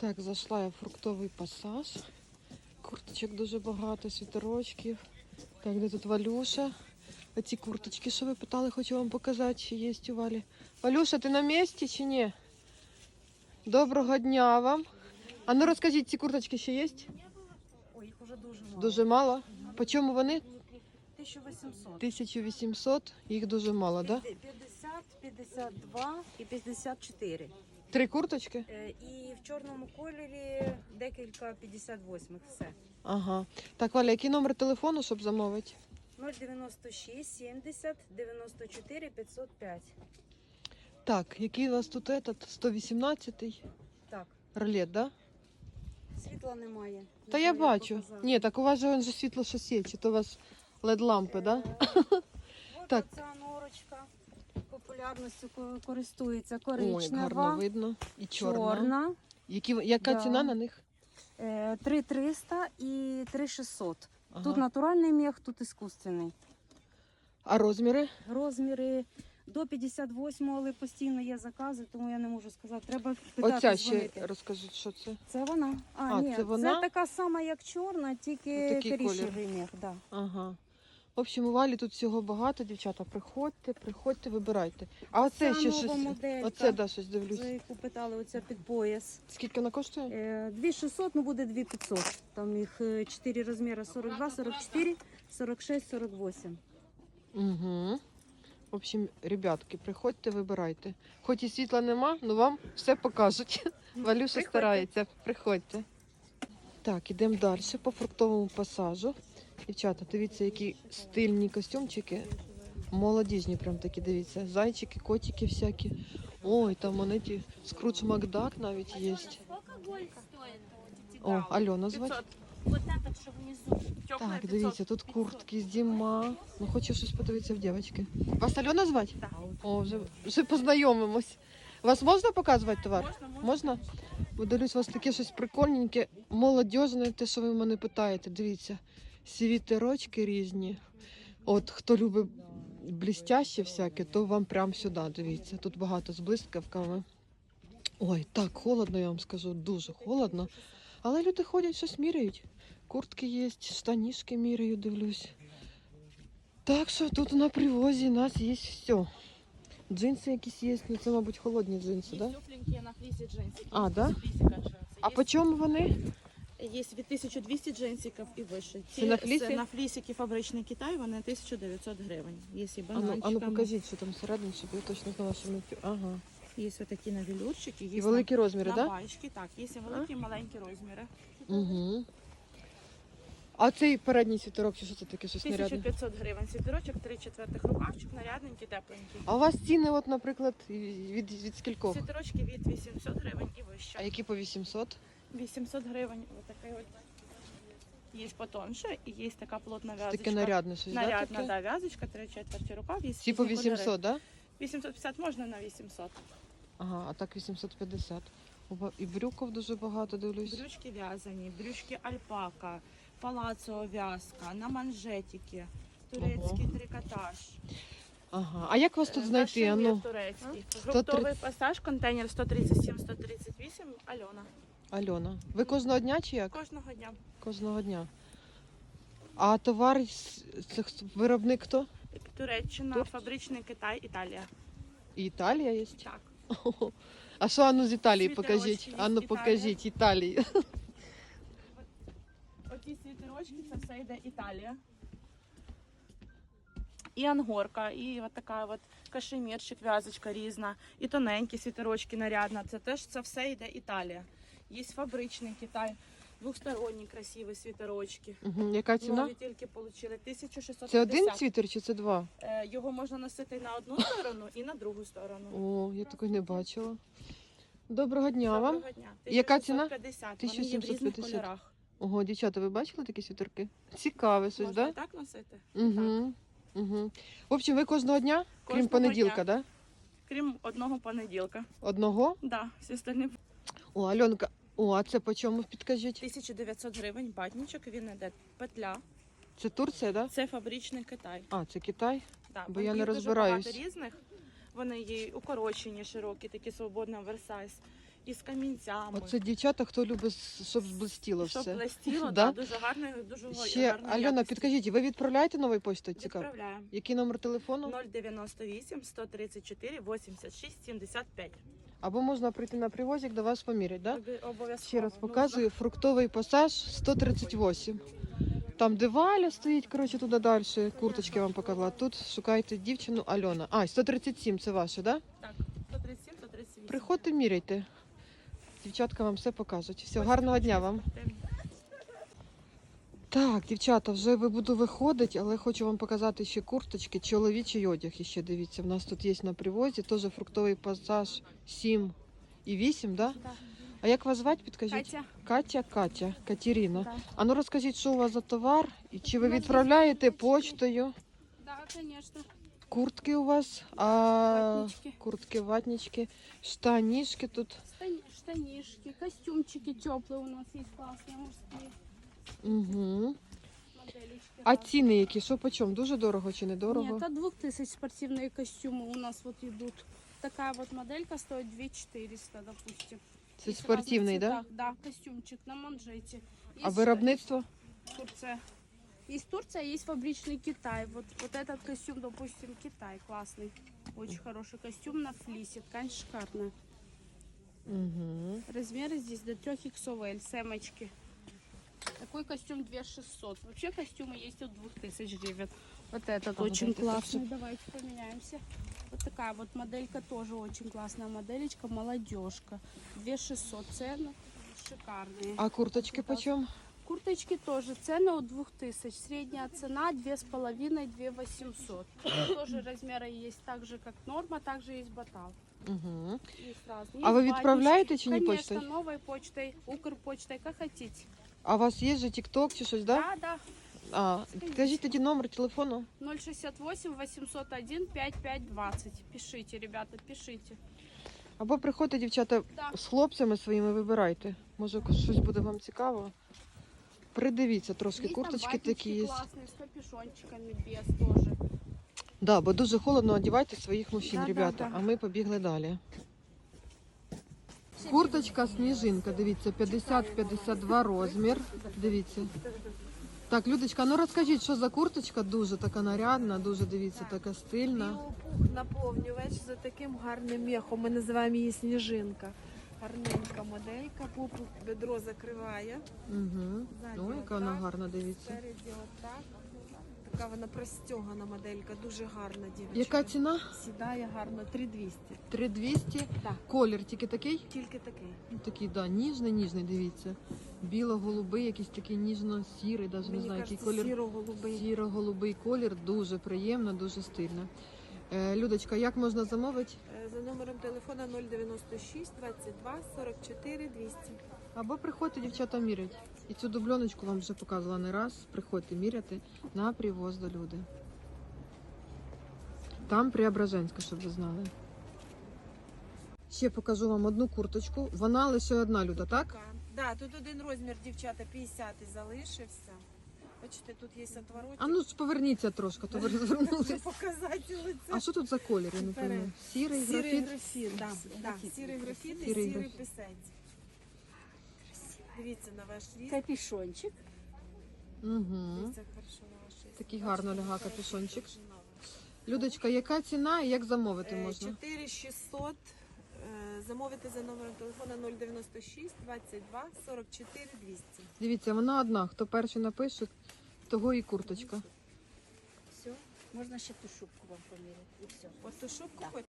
Так, зайшла я в фруктовий пасаж. Курточок дуже багато, світерочків. Так, де тут Валюша? Оці курточки, що ви питали, хочу вам показати, чи є у Валі. Валюша, ти на місці чи ні? Доброго дня вам. А ну розкажіть, ці курточки ще є? Ой, їх уже дуже мало. Дуже мало. По чому вони? 1800. 1800, їх дуже мало, так? Да? 50, 52 і 54. Три курточки? Е, І в чорному кольорі декілька 58 все. Ага. Так, Валя, який номер телефону, щоб замовити? 096 70 94 505. Так, який у вас тут этот 118-й Так, ролет, да? світла немає. Та я бачу. показала. Ні, так у вас же он же світло щось є, чи то у вас LED-лампи, да? Е, От Так. оця норочка популярністю ко- користується Ой, гарно видно. І чорна. чорна. Які, яка Да. ціна на них? Е, 3300 і 3600. Ага. Тут натуральний мех, тут іскусственний. А розміри? Розміри до 58, але постійно є закази, тому я не можу сказати. Треба питати, Оця ще розкажіть, що це. Це вона. А, А, ні, це вона? це така сама, як чорна, тільки Такий коричневий мех. Да. Ага. В общем, у Валі тут всього багато, дівчата. Приходьте, приходьте, вибирайте. А оце Це ще щось. моделька. Оце да, щось дивлюсь. Яку питали, оця під пояс. Скільки вона коштує? Е, 2600, ну буде 2500. Там їх 4 розміри 42, 44, 46, 48. Угу. В общем, ребятки, приходьте, вибирайте. Хоч і світла нема, але вам все покажуть. Валюша Приходьте. старається, приходьте. Так, ідемо далі по фруктовому пасажу. Дівчата, дивіться, які стильні костюмчики. Молодіжні, прям такі, дивіться. Зайчики, котики всякі. Ой, там вони ті скрудж Макдак навіть є. О, Альона звати. Вот внизу. Так, дивіться, тут куртки, зима. Ну, хочу щось подивитися в дівчатки. Вас Альона звати? Так. О, вже, вже познайомимось. Вас можна показувати товар? Можна, можна. Можна? У вас таке щось прикольненьке, молодіжне, те, що ви мене питаєте. Дивіться, світерочки різні. От хто любить блістяще всяке, то вам прямо сюди. Дивіться. Тут багато з блискавками. Ой, так холодно, я вам скажу, дуже холодно. Але люди ходять, щось міряють. Куртки є, штанішки міряю, дивлюсь. Так що тут на привозі у нас є все. Джинси якісь є, ну це, мабуть, холодні джинси, так? Да? тепленькие на флисе джинсики. А, да? А по чому вони? Есть від 1200 джинсиків і вище. Це на флісі? Це на флісики фабричний Китай, вони 1900 гривень. Є і А ну, бананчиками. а ну покажіть, що там всередині, щоб я точно знала, що ми. Ага. Є ось такі на велюрчики. Є І великі на, розміри, на так? баєчки. Так, є і великі, і маленькі розміри. Угу. А цей передній світерок, чи що це таке щось нарядне? 1500 гривень. Світерочок, 3 четвертих рукавчик, нарядненький, тепленький. А у вас ціни, от, наприклад, від, від скількох? Світерочки від 800 гривень і вище. А які по 800? 800 гривень. Ось такий от. Є потонше і є така плотна в'язочка. Таке нарядне щось, да, Нарядна, таке? да, в'язочка, 3 четверті рукав. Є Ці по різні кольори. 800, так? Да? 850 можна на 800. Ага, а так 850. Опа, І брюков дуже багато дивлюсь. Брючки в'язані, брючки альпака, палацо в'язка, на манжетики, турецький трикотаж. Ага. А як вас тут знайти? А Кашемір ну, турецький. 130. Грунтовий пасаж, контейнер 137-138, Альона. Альона. Ви кожного дня чи як? Кожного дня. Кожного дня. А товар з- це хто- виробник хто? Туреччина, Турція. фабричний Китай, Італія. І Італія є? Так. А що ану з Італії Світерочки покажіть? є з Ану Італії. покажіть Італії. Оці світерочки, це все йде Італія. І ангорка, і от така от кашемірчик, в'язочка різна, і тоненькі світерочки нарядна. Це теж це все йде Італія. Є фабричний Китай, двосторонні красиві світерочки. Угу. Яка ціна? Нові тільки отримали 1650. Це один світер чи це два? Е, Його можна носити на одну сторону і на другу сторону. О, я такої не бачила. Доброго дня вам. Дня. Яка ціна? 1650. Вони є в різних 1750. кольорах. Ого, дівчата, ви бачили такі світерки? Цікаве щось, Можна так? так носити? Да? Угу. Угу. В общем, ви кожного дня, крім Кожного понеділка, дня. да? Крім одного понеділка. Одного? Да, всі остальні О, Альонка. О, а це по чому підкажіть? 1900 гривень батнічок, він іде петля. Це Турція, да? Це фабричний Китай. А, це Китай? Да, Бо я не їх дуже багато різних. Вони є укорочені, широкі, такі свободно оверсайз. і з камінцями. Оце дівчата, хто любить, щоб блистіло Щоб все. блистіло, Да? да? дуже гарно, дуже Ще, гарно. Альона, підкажіть, ви відправляєте новою поштою? Цікаво. Відправляємо. Який номер телефону? 098 134 86 75. Або можна прийти на привозик до вас поміряти, да? Ще раз нужно. показую фруктовий пасаж 138. Там, де Валя стоїть, коротше, туди далі. Курточки вам показала. Тут шукайте дівчину Альона. А, 137 це ваше, да? Так, 137, 138. Приходьте, міряйте. Дівчатка вам все покажуть. Все, гарного дня вам. Так, дівчата, вже ви буду виходити, але хочу вам показати ще курточки, чоловічий одяг. Ще дивіться, в нас тут є на привозі, теж фруктовий пасаж 7 і 8, да? Да. А як вас звати, підкажіть? Катя, Катя, Катя, Катерина. Да. А ну розкажіть, що у вас за товар? І чи ви відправляєте почтою? да, конечно. Куртки у вас? А Ватнички. куртки, ватнички, штанішки тут. Штани- штанишки, костюмчики теплые у нас есть классные мужские Угу. моделечки. А ціни які? Що по чому? Дуже дорого чи не дорого? Нет, от 2000 спортивные костюмы у нас вот идут. Такая вот моделька стоит 2400, допустим. Це Есть в спортивний, разных да? цветах. Да, костюмчик на манжете. А Есть виробництво? Турция. Есть Турция, есть фабричный Китай. Вот, вот этот костюм, допустим, Китай классный. Очень хороший костюм на флисе. Ткань шикарная. Угу. Размеры здесь до 3 XL, сэмочки. Такой костюм 2600. Вообще костюмы есть от 2000 гривен. Вот этот А, очень вот это классный. Давайте поменяемся. Вот такая вот моделька тоже очень классная моделечка. Молодежка. 2600 цены. Шикарные. А курточки по чому? Курточки тоже цены от 2000. Средняя цена 2,5-2,800. Тоже размеры есть так же, как норма, также есть батал. Угу. Есть разные. А ви Есть відправляєте чи ні Конечно, почтою? новой почтой, Укрпочтой, как хотите. А у вас є же TikTok чи щось, да? Да, да. А, скажіть тоді номер телефону. 068 801 5520. Пишите, ребята, пишите. Або приходьте, дівчата, Да. з хлопцями своїми вибирайте. Може, щось буде вам цікаво. Придивіться трошки, Есть курточки такі є. классные, с капюшончиками, без тоже. Да, бо дуже холодно, одівайте своїх мужчин, Да, да, да. А ми побігли далі. Курточка сніжинка, дивіться, 50-52 розмір. Дивіться. Так, Людочка, ну розкажіть, що за курточка дуже така нарядна, дуже дивіться, така стильна. Біопух наповнювач з таким гарним мехом. Ми називаємо її сніжинка. Гарненька моделька, пупу бедро закриває. Угу. Ззаді Ой, яка вона отак, гарна, дивіться. Спереді отак. Така вона простягана моделька, дуже гарна дівчинка. Яка ціна? Сідає гарно, 3200. 3200. Так. Колір тільки такий? Тільки такий. Ну, Такий, да, ніжний, ніжний, дивіться. Біло-голубий, якийсь такий ніжно-сірий, навіть не Мені знаю, який колір. сіро-голубий. Сіро-голубий колір, дуже приємно, дуже стильно. Е, Людочка, як можна замовити? Е, За номером телефона 096 22 44 200. Або приходьте, дівчата, мірять. І цю дубльоночку вам вже показувала не раз. Приходьте міряти на привоз до люди. Там Преображенська, щоб ви знали. Ще покажу вам одну курточку. Вона лише одна люда, так? Так, да, тут один розмір, дівчата, 50 залишився. Бачите, тут є отворотик. А ну ж поверніться трошки, то ви розвернулись. показати лице. А що тут за колір? Сірий Сірий графіт. графіт, да, да, сірий графіт і Сірий сірий. Дивіться на ваш ріст. Капюшончик. Угу. Дивіться хорошо на ваш ріст. Такий гарно ляга Бачите, капюшончик. Людочка, яка ціна і як замовити Е, можна? 4600. е, Замовити за номером телефона 096 22 44 200. Дивіться, вона одна. Хто перший напише, того і курточка. Все. Можна ще ту шубку вам поміряти і все. От ту шубку хоч